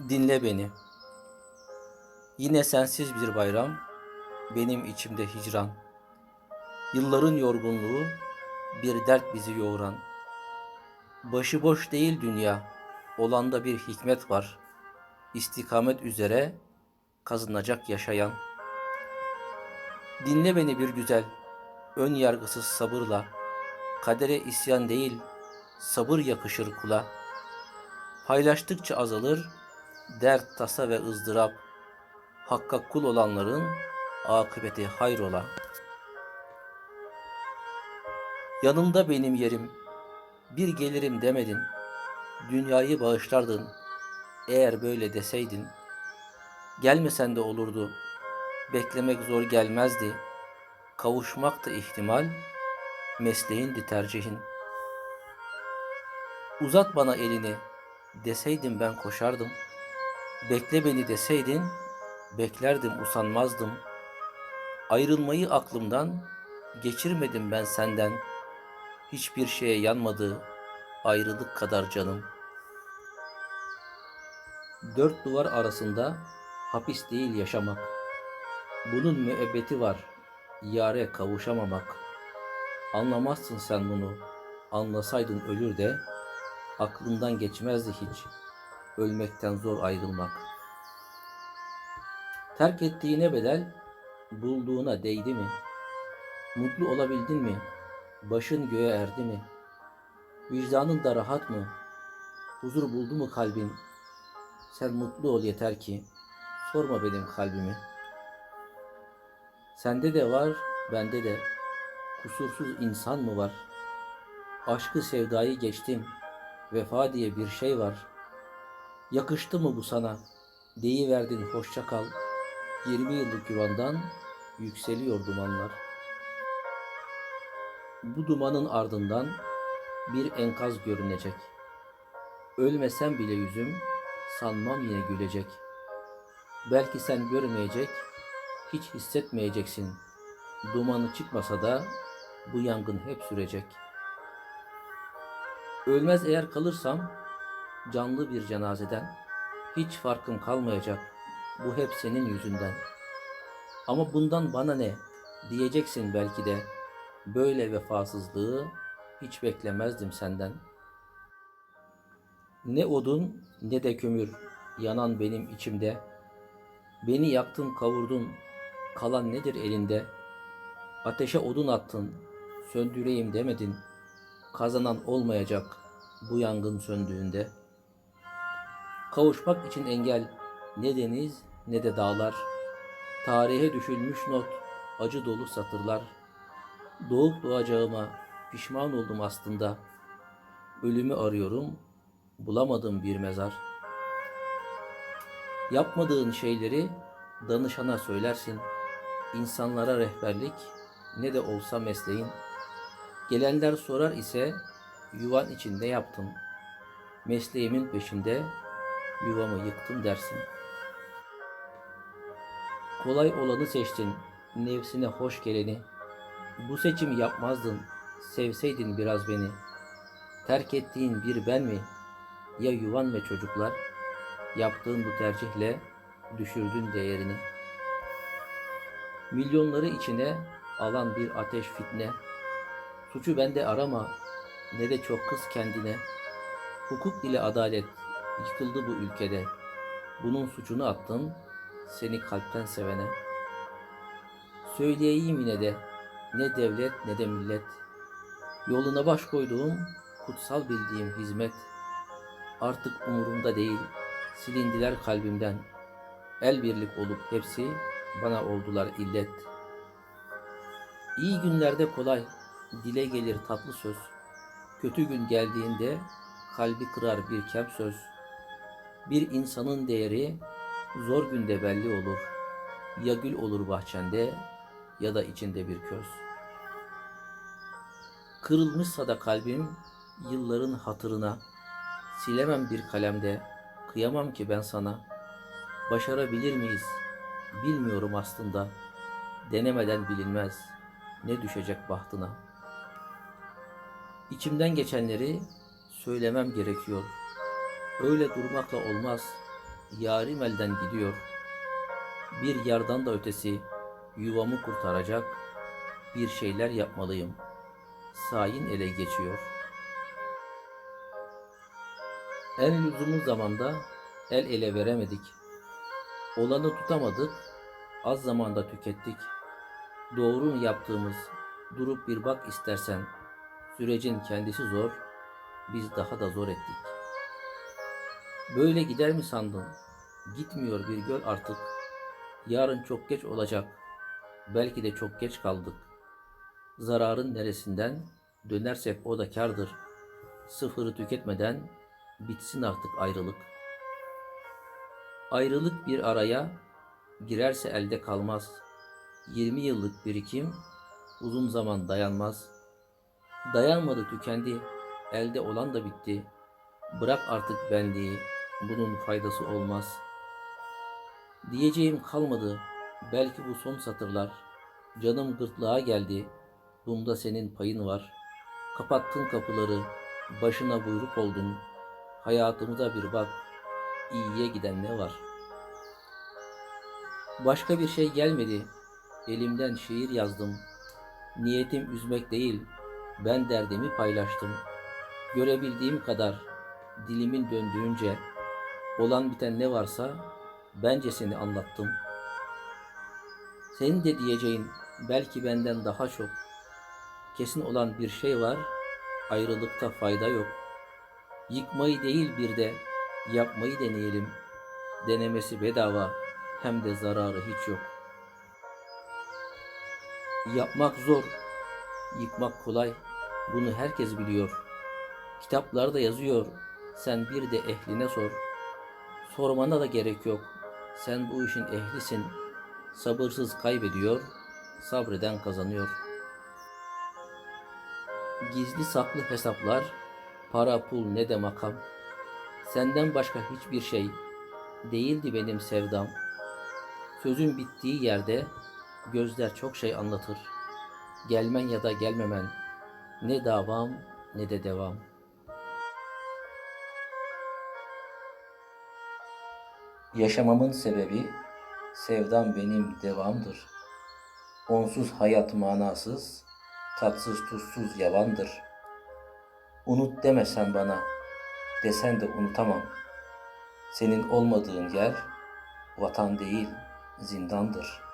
Dinle beni. Yine sensiz bir bayram, benim içimde hicran. Yılların yorgunluğu, bir dert bizi yoğuran. Başıboş değil dünya, olanda bir hikmet var. İstikamet üzere kazınacak yaşayan. Dinle beni bir güzel, ön yargısız sabırla. Kadere isyan değil, sabır yakışır kula. Paylaştıkça azalır, dert, tasa ve ızdırap. Hakka kul olanların akıbeti hayrola. Yanımda benim yerim, bir gelirim demedin. Dünyayı bağışlardın, eğer böyle deseydin. Gelmesen de olurdu, beklemek zor gelmezdi. Kavuşmak da ihtimal, mesleğindi tercihin. Uzat bana elini, deseydin ben koşardım. Bekle beni deseydin, beklerdim usanmazdım. Ayrılmayı aklımdan, geçirmedim ben senden. Hiçbir şeye yanmadı ayrılık kadar canım. Dört duvar arasında hapis değil yaşamak. Bunun müebbeti var, yare kavuşamamak. Anlamazsın sen bunu, anlasaydın ölür de, aklından geçmezdi hiç, ölmekten zor ayrılmak. Terk ettiğine bedel, bulduğuna değdi mi? Mutlu olabildin mi? Başın göğe erdi mi? Vicdanın da rahat mı? Huzur buldu mu kalbin? Sen mutlu ol yeter ki, sorma benim kalbimi. Sende de var, bende de. Kusursuz insan mı var? Aşkı sevdayı geçtim. Vefa diye bir şey var. Yakıştı mı bu sana? Deyiverdin hoşça kal. 20 yıllık yuvandan yükseliyor dumanlar. Bu dumanın ardından bir enkaz görünecek. Ölmesem bile yüzüm sanmam yine gülecek. Belki sen görmeyecek, hiç hissetmeyeceksin. Dumanı çıkmasa da bu yangın hep sürecek. Ölmez eğer kalırsam canlı bir cenazeden hiç farkım kalmayacak. Bu hep senin yüzünden. Ama bundan bana ne diyeceksin belki de. Böyle vefasızlığı hiç beklemezdim senden. Ne odun ne de kömür yanan benim içimde. Beni yaktın kavurdun kalan nedir elinde? Ateşe odun attın söndüreyim demedin. Kazanan olmayacak bu yangın söndüğünde. Kavuşmak için engel ne deniz ne de dağlar. Tarihe düşülmüş not acı dolu satırlar. Doğup doğacağıma pişman oldum aslında. Ölümü arıyorum, bulamadım bir mezar. Yapmadığın şeyleri danışana söylersin. İnsanlara rehberlik ne de olsa mesleğin. Gelenler sorar ise yuvan içinde yaptım. Mesleğimin peşinde yuvamı yıktım dersin. Kolay olanı seçtin, nefsine hoş geleni. Bu seçimi yapmazdın, sevseydin biraz beni. Terk ettiğin bir ben mi? Ya yuvan ve çocuklar? Yaptığın bu tercihle düşürdün değerini. Milyonları içine alan bir ateş fitne. Suçu bende arama, ne de çok kız kendine. Hukuk ile adalet yıkıldı bu ülkede. Bunun suçunu attın, seni kalpten sevene. Söyleyeyim yine de, ne devlet ne de millet. Yoluna baş koyduğum, kutsal bildiğim hizmet. Artık umurumda değil, silindiler kalbimden. El birlik olup hepsi bana oldular illet. İyi günlerde kolay, dile gelir tatlı söz. Kötü gün geldiğinde kalbi kırar bir kem söz. Bir insanın değeri zor günde belli olur. Ya gül olur bahçende ya da içinde bir köz. Kırılmışsa da kalbim yılların hatırına silemem bir kalemde kıyamam ki ben sana. Başarabilir miyiz? Bilmiyorum aslında. Denemeden bilinmez ne düşecek bahtına. İçimden geçenleri söylemem gerekiyor. Öyle durmakla olmaz. yarim elden gidiyor. Bir yardan da ötesi yuvamı kurtaracak bir şeyler yapmalıyım. Sayin ele geçiyor. En lüzumlu zamanda el ele veremedik. Olanı tutamadık, az zamanda tükettik. Doğru mu yaptığımız, durup bir bak istersen, sürecin kendisi zor, biz daha da zor ettik. Böyle gider mi sandın? Gitmiyor bir göl artık. Yarın çok geç olacak. Belki de çok geç kaldık. Zararın neresinden dönersek o da kârdır. Sıfırı tüketmeden bitsin artık ayrılık. Ayrılık bir araya girerse elde kalmaz. 20 yıllık birikim uzun zaman dayanmaz. Dayanmadı tükendi. Elde olan da bitti. Bırak artık benliği. Bunun faydası olmaz. Diyeceğim kalmadı. Belki bu son satırlar. Canım gırtlağa geldi. Bunda senin payın var. Kapattın kapıları. Başına buyruk oldun. Hayatımıza bir bak. İyiye giden ne var? Başka bir şey gelmedi. Elimden şiir yazdım. Niyetim üzmek değil. Ben derdimi paylaştım. Görebildiğim kadar dilimin döndüğünce olan biten ne varsa bence seni anlattım. Senin de diyeceğin belki benden daha çok. Kesin olan bir şey var. Ayrılıkta fayda yok. Yıkmayı değil bir de yapmayı deneyelim. Denemesi bedava hem de zararı hiç yok. Yapmak zor, yıkmak kolay. Bunu herkes biliyor. Kitaplarda yazıyor. Sen bir de ehline sor. Sormana da gerek yok. Sen bu işin ehlisin. Sabırsız kaybediyor, sabreden kazanıyor. Gizli saklı hesaplar, para pul ne de makam. Senden başka hiçbir şey değildi benim sevdam. Sözün bittiği yerde gözler çok şey anlatır. Gelmen ya da gelmemen ne davam ne de devam. Yaşamamın sebebi sevdam benim devamdır. Onsuz hayat manasız, tatsız tuzsuz yavandır. Unut demesen bana, desen de unutamam. Senin olmadığın yer vatan değil, zindandır.''